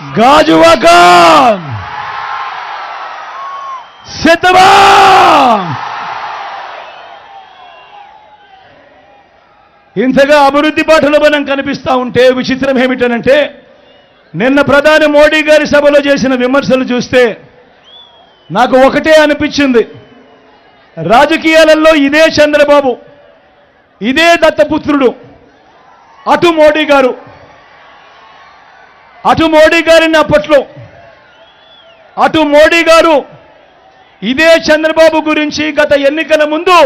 గాజువాక సిద్ధమా! ఇంతగా అభివృద్ధి పాటలో మనం కనిపిస్తా ఉంటే విచిత్రం ఏమిటనంటే నిన్న ప్రధాని మోడీ గారి సభలో చేసిన విమర్శలు చూస్తే నాకు ఒకటే అనిపించింది. రాజకీయాలలో ఇదే చంద్రబాబు ఇదే దత్తపుత్రుడు అటు మోడీ గారు అటు మోడీ గారిని అప్పట్లో అటు మోడీ గారు ఇదే చంద్రబాబు గురించి గత ఎన్నికల ముందు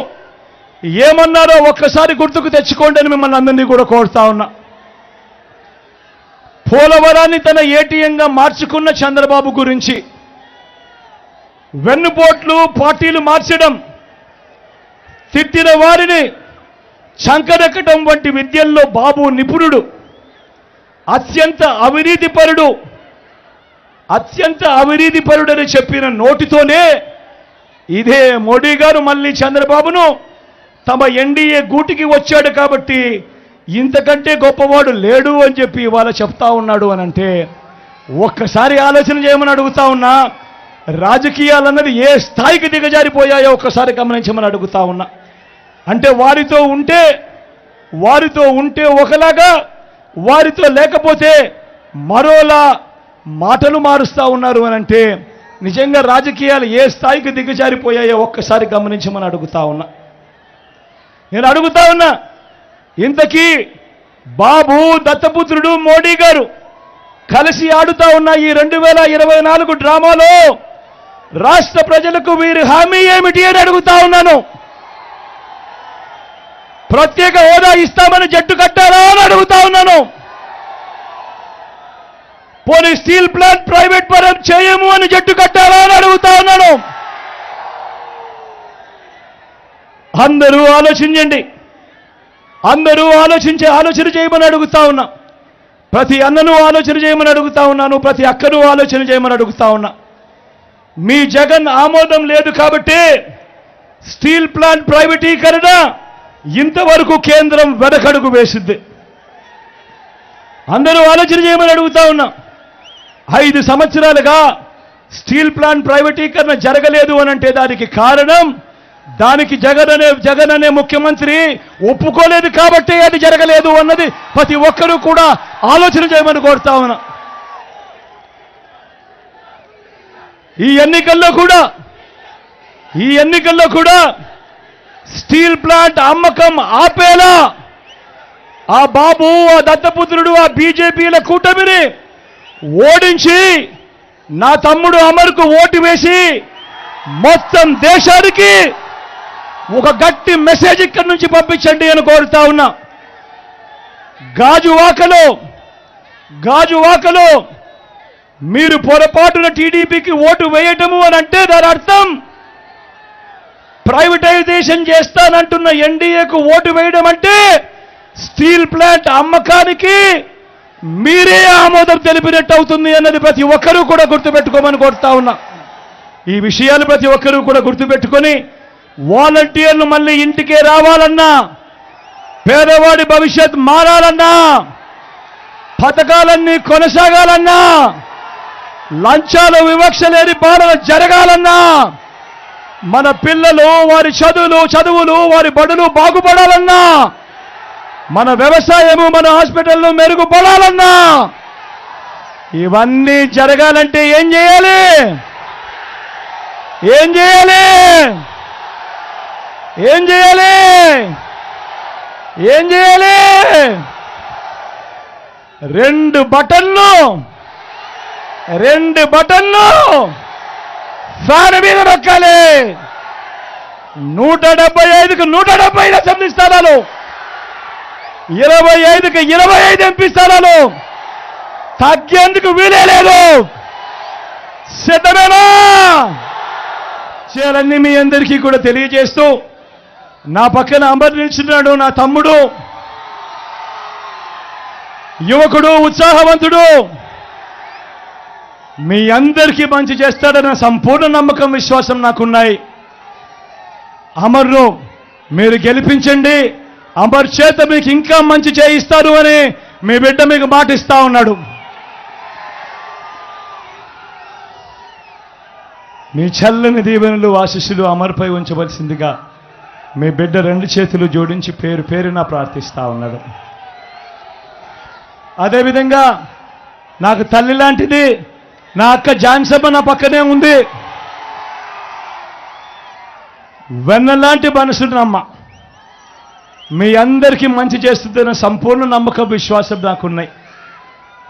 ఏమన్నారో ఒక్కసారి గుర్తుకు తెచ్చుకోండి అని మిమ్మల్ని అందరినీ కూడా కోరుతా ఉన్నా. పోలవరాన్ని తన ఏటీఎంగా మార్చుకున్న చంద్రబాబు గురించి వెన్నుపోట్లు పార్టీలు మార్చడం తిట్టిన వారిని చంకరెక్కడం వంటి విద్యల్లో బాబు నిపుణుడు. అత్యంత అవినీతిపరుడు అత్యంత అవినీతిపరుడని చెప్పిన నోటితోనే ఇదే మోడీ గారు మళ్ళీ చంద్రబాబును తమ ఎన్డీఏ గూటికి వచ్చాడు కాబట్టి ఇంతకంటే గొప్పవాడు లేడు అని చెప్పి ఇవాళ చెప్తా ఉన్నాడు అని అంటే ఒక్కసారి ఆలోచన చేయమని అడుగుతా ఉన్నా రాజకీయాలన్నది ఏ స్థాయికి దిగజారిపోయాయో ఒక్కసారి గమనించమని అడుగుతా ఉన్నా. అంటే వారితో ఉంటే వారితో ఉంటే ఒకలాగా వారితో లేకపోతే మరోలా మాటలు మారుస్తూ ఉన్నారు అని అంటే నిజంగా రాజకీయాలు ఏ స్థాయికి దిగజారిపోయాయో ఒక్కసారి గమనించమని అడుగుతా ఉన్నా. నేను అడుగుతా ఉన్నా ఇంతకీ బాబు దత్తపుత్రుడు మోడీ గారు కలిసి ఆడుతా ఉన్న ఈ రెండు వేల ఇరవై నాలుగు డ్రామాలో రాష్ట్ర ప్రజలకు వీరి హామీ ఏమిటి అని అడుగుతా ఉన్నాను. ప్రత్యేక హోదా ఇస్తామని జట్టు కట్టారా అని అడుగుతా ఉన్నాను. పోనీ స్టీల్ ప్లాంట్ ప్రైవేట్ పరం చేయము అని జట్టు కట్టారా అని అడుగుతా ఉన్నాను. అందరూ ఆలోచించండి. అందరూ ఆలోచించే ఆలోచన చేయమని అడుగుతా ఉన్నా. ప్రతి అన్నను ఆలోచన చేయమని అడుగుతా ఉన్నాను. ప్రతి అక్కను ఆలోచన చేయమని అడుగుతా ఉన్నా. మీ జగన్ ఆమోదం లేదు కాబట్టి స్టీల్ ప్లాంట్ ప్రైవేటీకరణ ఇంతవరకు కేంద్రం వెనకడుగు వేసింది. అందరూ ఆలోచన చేయమని అడుగుతా ఉన్నా. ఐదు సంవత్సరాలుగా స్టీల్ ప్లాంట్ ప్రైవేటీకరణ జరగలేదు అని అంటే దానికి కారణం దానికి జగన్ అనే జగన్ అనే ముఖ్యమంత్రి ఒప్పుకోలేదు కాబట్టి అది జరగలేదు అన్నది ప్రతి ఒక్కరూ కూడా ఆలోచన చేయమని కోరుతా ఉన్నా. ఈ ఎన్నికల్లో కూడా ఈ ఎన్నికల్లో కూడా స్టీల్ ప్లాంట్ అమ్మకం ఆపేలా. ఆ బాబు ఆ దత్తపుత్రుడు ఆ బీజేపీల కూటమిని ఓడించి నా తమ్ముడు అమరుకు ఓటు వేసి మొత్తం దేశానికి ఒక గట్టి మెసేజ్ ఇక్కడి నుంచి పంపించండి అని కోరుతా ఉన్నా. గాజువాకలో గాజువాకలో మీరు పొరపాటున టీడీపీకి ఓటు వేయటము అని అంటే దాని అర్థం ప్రైవేటైజేషన్ చేస్తానంటున్న ఎన్డీఏకు ఓటు వేయడం అంటే స్టీల్ ప్లాంట్ అమ్మకానికి మీరే ఆమోదం తెలిపినట్టు అవుతుంది అన్నది ప్రతి ఒక్కరూ కూడా గుర్తుపెట్టుకోమని కోరుతా ఉన్నా. ఈ విషయాలు ప్రతి ఒక్కరూ కూడా గుర్తుపెట్టుకొని వాలంటీర్లు మళ్ళీ ఇంటికే రావాలన్నా పేదవాడి భవిష్యత్ మారాలన్నా పథకాలన్నీ కొనసాగాలన్నా లంచాలు వివక్ష లేని పాలన జరగాలన్నా మన పిల్లలు వారి చదువులు చదువులు వారి బడులు బాగుపడాలన్నా మన వ్యవసాయము మన హాస్పిటల్లో మెరుగుపడాలన్నా ఇవన్నీ జరగాలంటే ఏం చేయాలి? ఏం చేయాలి? ఏం చేయాలి? ఏం చేయాలి? రెండు బటన్లు రెండు బటన్లు ఫ్యాన్ మీద నొక్కాలి. నూట డెబ్బై ఐదుకు నూట డెబ్బై ఐదు అసెంబ్లీ స్థానాలు. ఇరవై ఐదుకి ఇరవై ఐదు ఎంపీ స్థానాలు. తగ్గేందుకు వీలే లేదు. సిద్ధమేనా? చేయాలన్నీ మీ అందరికీ కూడా తెలియజేస్తూ నా పక్కన అమర్ నిల్చున్నాడు నా తమ్ముడు. యువకుడు ఉత్సాహవంతుడు. మీ అందరికీ మంచి చేస్తాడన్న సంపూర్ణ నమ్మకం విశ్వాసం నాకున్నాయి. అమర్ను మీరు గెలిపించండి. అమర్ చేత మీకు ఇంకా మంచి చేయిస్తారు అని మీ బిడ్డ మీకు మాట ఇస్తా ఉన్నాడు. మీ చల్లని దీవెనలు ఆశిస్సులు అమర్పై ఉంచవలసిందిగా మీ బిడ్డ రెండు చేతులు జోడించి పేరు పేరున ప్రార్థిస్తా ఉన్నాడు. అదేవిధంగా నాకు తల్లి లాంటిది నా అక్క జాన్సమ్మ నా పక్కనే ఉంది. వెన్నలాంటి మనసున్నమ్మ మీ అందరికీ మంచి చేస్తుందన్న సంపూర్ణ నమ్మకం విశ్వాసం నాకున్నాయి.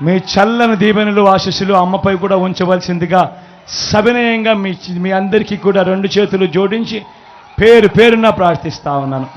మీ చల్లని దీవెనలు ఆశీస్సులు అమ్మపై కూడా ఉంచవలసిందిగా సవినయంగా మీ మీ అందరికీ కూడా రెండు చేతులు జోడించి పేరు పేరున ప్రార్థిస్తా ఉన్నాను.